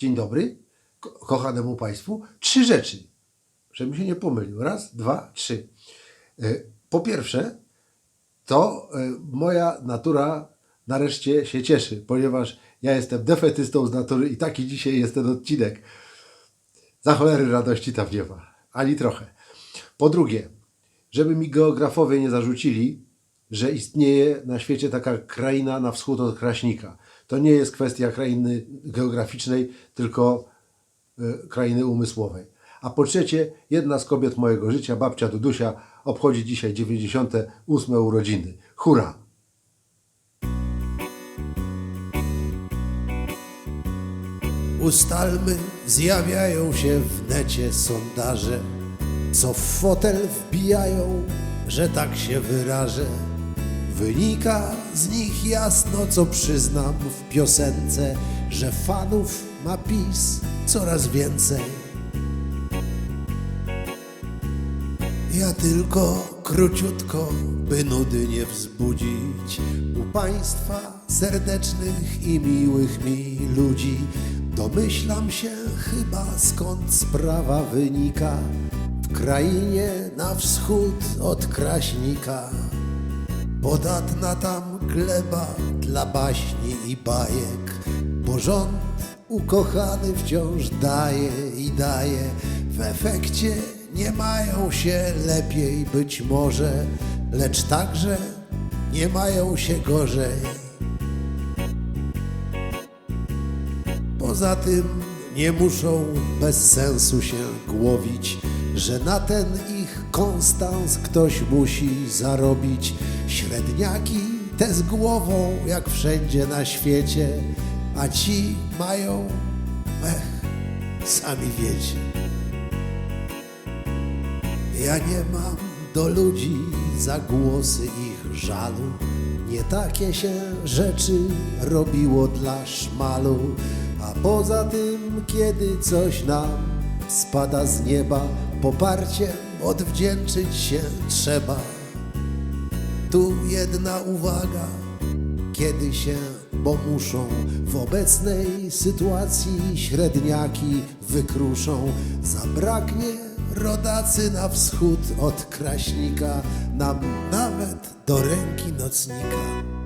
dzień dobry ko- kochanemu Państwu, trzy rzeczy, żebym się nie pomylił. Raz, dwa, trzy. E, Po pierwsze, to e, moja natura nareszcie się cieszy, ponieważ ja jestem defetystą z natury i taki dzisiaj jest ten odcinek. Za cholery radości tam nie ma. Ani trochę. Po drugie, żeby mi geografowie nie zarzucili, że istnieje na świecie taka kraina na wschód od Kraśnika. To nie jest kwestia krainy geograficznej, tylko y, krainy umysłowej. A po trzecie, jedna z kobiet mojego życia, babcia Dudusia, obchodzi dzisiaj 98 urodziny. Hurra! Ustalmy, zjawiają się w necie sondaże, co w fotel wbijają, że tak się wyrażę. Wynika z nich jasno, co przyznam w piosence, że fanów ma PiS coraz więcej. Ja tylko króciutko, by nudy nie wzbudzić u Państwa serdecznych i miłych mi ludzi. Domyślam się chyba skąd sprawa wynika w krainie na wschód od Kraśnika. Podatna tam gleba dla baśni i bajek, bo rząd ukochany wciąż daje i daje. W efekcie nie mają się lepiej być może, lecz także nie mają się gorzej. Poza tym nie muszą bez sensu się głowić, że na ten ich konstans ktoś musi zarobić. Średniaki te z głową, jak wszędzie na świecie, a ci mają, ech, sami wiecie. Ja nie mam do ludzi za głosy ich żalu. Nie takie się rzeczy robiło dla szmalu. A poza tym, kiedy coś nam spada z nieba, poparciem odwdzięczyć się trzeba. Tu jedna uwaga, kiedy się, bo muszą w obecnej sytuacji średniaki wykruszą. Zabraknie rodacy na wschód od Kraśnika, nam nawet do ręki nocnika.